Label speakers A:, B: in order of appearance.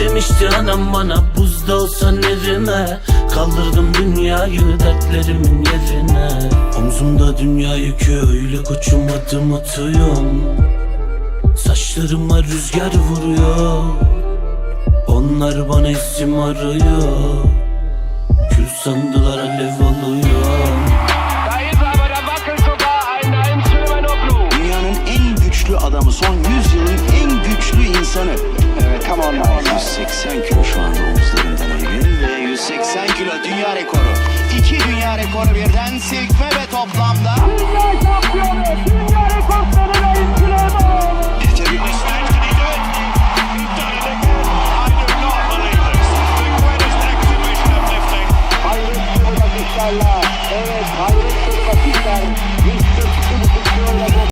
A: Demişti anam bana buzda olsan erime Kaldırdım dünyayı dertlerimin yerine Omzumda dünya yükü öyle koçum adım atıyorum Saçlarıma rüzgar vuruyor Onlar bana isim arıyor Kül sandılar alev alıyor.
B: Dünyanın en güçlü adamı, son 100 yılın en güçlü insanı. Evet, come on now. 180 kilo şu anda omuzlarından Eylül ve 180 kilo dünya rekoru. İki dünya rekoru birden silkme ve toplamda.
C: Dünya şampiyonu, dünya Hayretli bakışlarla, evet bakışlar.